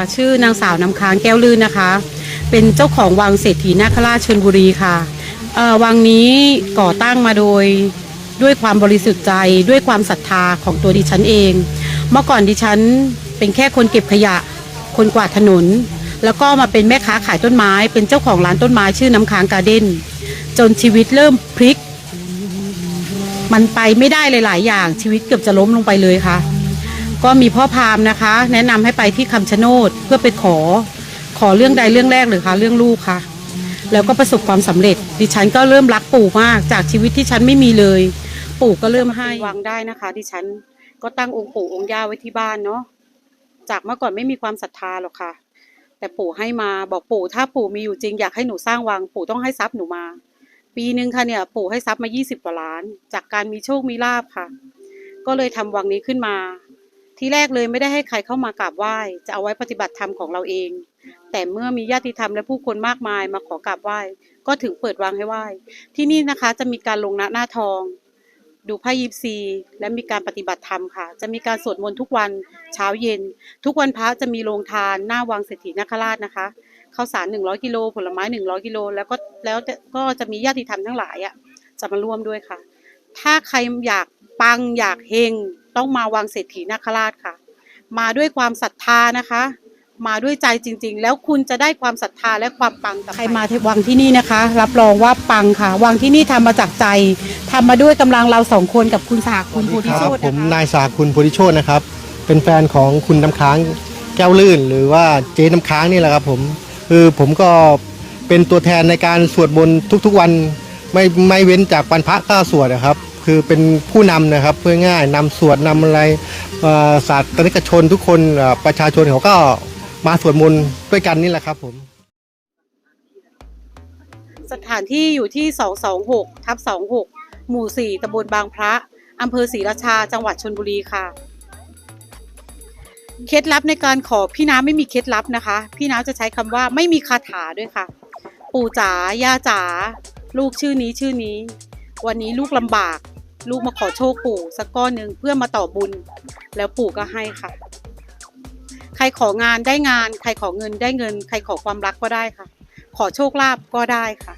ะชื่อนางสาวน้ำค้างแก้วลื่นนะคะ เป็นเจ้าของวังเศรษฐีนาคราชชลบุรีค่ะเอ่อวังนี้ก่อตั้งมาโดยด้วยความบริสุทธิ์ใจด้วยความศรัทธาของตัวดิฉันเอง เมื่อก่อนดิฉันเป็นแค่คนเก็บขยะ คนกวาดถนน แล้วก็มาเป็นแม่ค้าขายต้นไม้ เป็นเจ้าของร้านต้นไม้ชื่อน้ำค้างการ์เด้นจนชีวิตเริ่มพลิก มันไปไม่ได้หลาย ๆ อย่างชีวิตเกือบจะล้มลงไปเลยค่ะ ก็มีพ่อพามนะคะ แนะนำให้ไปที่คำชะโนดเพื่อไปขอ ขอเรื่องใดเรื่องแรกเลยค่ะเรื่องลูกค่ะแล้วก็ประสบความสำเร็จ ดิฉันก็เริ่มรักปู่มาก จากชีวิตที่ฉันไม่มีเลย ปู่ก็เริ่มให้วางได้นะคะ ดิฉันก็ตั้งองค์ปู่องค์ย่าไว้ที่บ้านเนาะจากเมื่อก่อนไม่มีความศรัทธาหรอกค่ะ แต่ปู่ให้มาบอกปู่ถ้าปู่มีอยู่จริงอยากให้หนูสร้างวังปู่ต้องให้ทรัพย์หนูมา ปีหนึ่งค่ะเนี่ย ปู่ให้ทรัพย์มา 20กว่าล้าน จากการมีโชคมีลาบค่ะ ก็เลยทำวังนี้ขึ้นมา ที่แรกเลยไม่ได้ให้ใครเข้ามากราบไหว้ จะเอาไว้ปฏิบัติธรรมของเราเอง แต่เมื่อมีญาติธรรมและผู้คนมากมายมาขอกราบไหว้ ก็ถึงเปิดวังให้ไหว้ ที่นี่นะคะจะมีการลงหน้าหน้าทอง ดูไพ่ยิปซี และมีการปฏิบัติธรรมค่ะ จะมีการสวดมนต์ทุกวันเช้าเย็น ทุกวันพระจะมีโรงทานหน้าวังเศรษฐีนาคราชนะคะข้าวสาร 100 กิโลผลไม้ 100 กิโลแล้วก็แล้วก็จะมีญาติธรรมทั้งหลายอะจะมาร่วมด้วยค่ะ ถ้าใครอยากปังอยากเฮง ต้องมาวังเศรษฐีนาคราชค่ะ มาด้วยความศรัทธานะคะ มาด้วยใจจริง ๆ แล้วคุณจะได้ความศรัทธาและความปังกลับไปใครมาวังที่นี่นะคะ รับรองว่าปังค่ะวังที่นี่ทำมาจากใจทำมาด้วยกำลังเราสองคนกับคุณสาคุณโพธิคโชรับตผมนะคะนายสาคุณโพธิโชตนะครับ เป็นแฟนของคุณน้ำค้างแก้วลื่น หรือว่าเจ๊น้ำค้างนี่แหละครับผมคือผมก็เป็นตัวแทนในการสวดมนต์ทุกๆวันไม่ไม่เว้นจากวันพระก็สวดนะครับ คือเป็นผู้นำนะครับเพื่อง่ายนำสวดนำอะไรเอ่อศาสนิกชนทุกคนประชาชนเขาก็มาสวดมนต์ด้วยกันนี่แหละครับผมสถานที่อยู่ที่ 226 ทับ 26 หมู่ 4ตำบลบางพระ อำเภอศรีราชา จังหวัดชนบุรีค่ะ เคล็ดลับในการขอพี่น้ำไม่มีเคล็ดลับนะคะ พี่น้ำจะใช้คำว่าไม่มีคาถาด้วยค่ะ ปู่จ๋าย่าจ๋าลูกชื่อนี้ชื่อนี้ วันนี้ลูกลำบาก ลูกมาขอโชคปู่สักก้อนหนึ่งเพื่อมาต่อบุญ แล้วปู่ก็ให้ค่ะ ใครของานได้งาน ใครขอเงินได้เงิน ใครขอความรักก็ได้ค่ะ ขอโชคลาภก็ได้ค่ะ